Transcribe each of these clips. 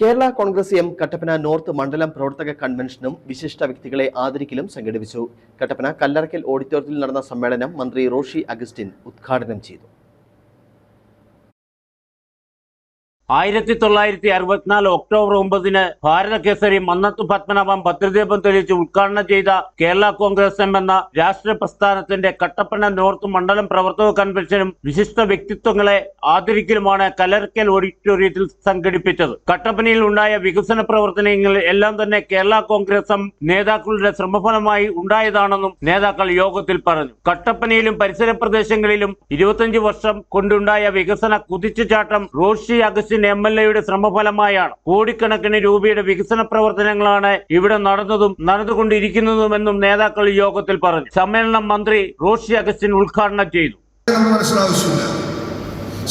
Kerala Congress M Kattappana north മണ്ഡലം പ്രവർത്തക കൺവെൻഷനും വിശിഷ്ട വ്യക്തികളെ ആദരിക്കലും സംഘടിപ്പിച്ചു. കട്ടപ്പന കല്ലറക്കൽ ഓഡിറ്റോറിയത്തിൽ നടന്ന സമ്മേളനം മന്ത്രി റോഷി അഗസ്റ്റിൻ ഉദ്ഘാടനം ചെയ്തു. ആയിരത്തി തൊള്ളായിരത്തി അറുപത്തിനാല് ഒക്ടോബർ ഒമ്പതിന് ഭാരതകേസരി മന്നത്ത് പത്മനാഭം ഭദ്രദീപം തെളിയിച്ച് ഉദ്ഘാടനം ചെയ്ത കേരള കോൺഗ്രസ് എം എന്ന രാഷ്ട്രീയ പ്രസ്ഥാനത്തിന്റെ കട്ടപ്പന നോർത്ത് മണ്ഡലം പ്രവർത്തക കൺവെൻഷനും വിശിഷ്ട വ്യക്തിത്വങ്ങളെ ആദരിക്കലുമാണ് കലർക്കൽ ഓഡിറ്റോറിയത്തിൽ സംഘടിപ്പിച്ചത്. കട്ടപ്പനയിൽ ഉണ്ടായ വികസന പ്രവർത്തനങ്ങൾ എല്ലാം തന്നെ കേരള കോൺഗ്രസ് നേതാക്കളുടെ ശ്രമഫലമായി ഉണ്ടായതാണെന്നും നേതാക്കൾ യോഗത്തിൽ പറഞ്ഞു. കട്ടപ്പനയിലും പരിസര പ്രദേശങ്ങളിലും ഇരുപത്തിയഞ്ച് വർഷം കൊണ്ടുണ്ടായ വികസന കുതിച്ചുചാട്ടം റോഷി അഗസ്റ്റിൻ എം എൽ എയുടെ ശ്രമഫലമായാണ് കോടിക്കണക്കിന് രൂപയുടെ വികസന പ്രവർത്തനങ്ങളാണ് ഇവിടെ നടന്നതും നടന്നുകൊണ്ടിരിക്കുന്നതുമെന്നും നേതാക്കൾ യോഗത്തിൽ പറഞ്ഞു. സമ്മേളനം മന്ത്രി റോഷി അഗസ്റ്റിൻ ഉദ്ഘാടനം ചെയ്തു.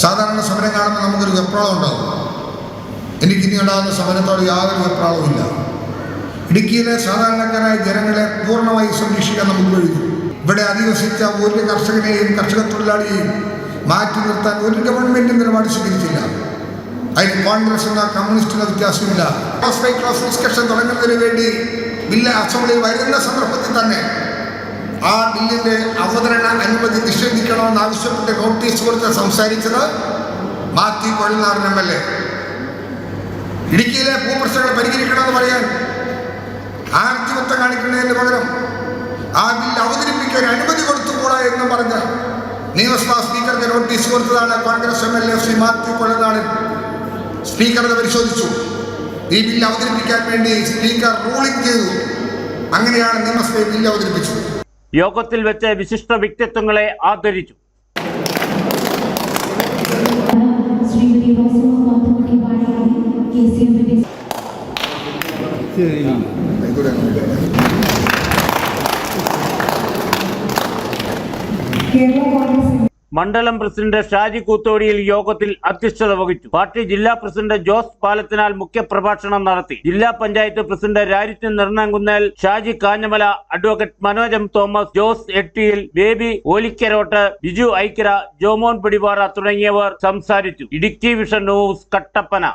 സാധാരണ സമരം കാണുമ്പോൾ നമുക്കൊരു വെപ്രാളം ഉണ്ടാവും. എനിക്കിനി ഉണ്ടാകുന്ന സമരത്തോട് യാതൊരു വെപ്രാളവും ഇല്ല. ഇടുക്കിയിലെ സാധാരണക്കാരായ ജനങ്ങളെ പൂർണമായി സംരക്ഷിക്കാൻ നമുക്ക് കഴിയും ഇവിടെ അധിവസിച്ച ഒരു കർഷകനെയും കർഷക തൊഴിലാളിയെയും മാറ്റി നിർത്താൻ ഒരു ഗവൺമെന്റ് നിലപാട് സ്വീകരിച്ചില്ല. അതിന് കോൺഗ്രസ് എന്ന കമ്മ്യൂണിസ്റ്റിന് വ്യത്യാസമില്ല. ക്ലാസ് ബൈ ക്ലാസ് ഡിസ്കഷൻ തുടങ്ങുന്നതിന് വേണ്ടി ബില്ല് അസംബ്ലിയിൽ വരുന്ന സന്ദർഭത്തിൽ തന്നെ ആ ബില്ലിന്റെ അവതരണ അനുമതി നിഷേധിക്കണമെന്ന് ആവശ്യപ്പെട്ട് നോട്ടീസ് കൊടുത്ത് സംസാരിച്ചത് Mathew Kuzhalnadan M L A. ഇടുക്കിയിലെ ഭൂപ്രശ്നങ്ങൾ പരിഹരിക്കണമെന്ന് പറയാൻ ആർത്തിമത്വം കാണിക്കുന്നതിന് പകരം ആ ബില്ല് അവതരിപ്പിക്കാൻ അനുമതി കൊടുത്തുകൂടാ എന്ന് പറഞ്ഞ് നിയമസഭാ സ്പീക്കർക്ക് നോട്ടീസ് കൊടുത്തതാണ് Congress M L A Shri Mathew Kuzhalnadan. Speaker അത് പരിശോധിച്ചു. ഈ ബില്ല് അവതരിപ്പിക്കാൻ വേണ്ടി സ്പീക്കർ റൂളിംഗ് ചെയ്തു. അങ്ങനെയാണ് നിയമസഭയിൽ ബില്ല് അവതരിപ്പിച്ചത്. യോഗത്തിൽ വെച്ച് വിശിഷ്ട വ്യക്തിത്വങ്ങളെ ആദരിച്ചു. കേരള കോൺഗ്രസ് മണ്ഡലം പ്രസിഡന്റ് ഷാജി കൂത്തോടിയിൽ യോഗത്തിൽ അധ്യക്ഷത വഹിച്ചു. പാർട്ടി ജില്ലാ പ്രസിഡന്റ് ജോസ് പാലത്തിനാൽ മുഖ്യപ്രഭാഷണം നടത്തി. ജില്ലാ പഞ്ചായത്ത് പ്രസിഡന്റ് രാരിറ്റ് Nirnakunnel Shaji Kanjamala advocate Manoj M Thomas Jose Ettiyil baby Olikkarottu Biju Aikkara Jomon Pidipara തുടങ്ങിയവർ സംസാരിച്ചു. Idukki vision news Kattappana.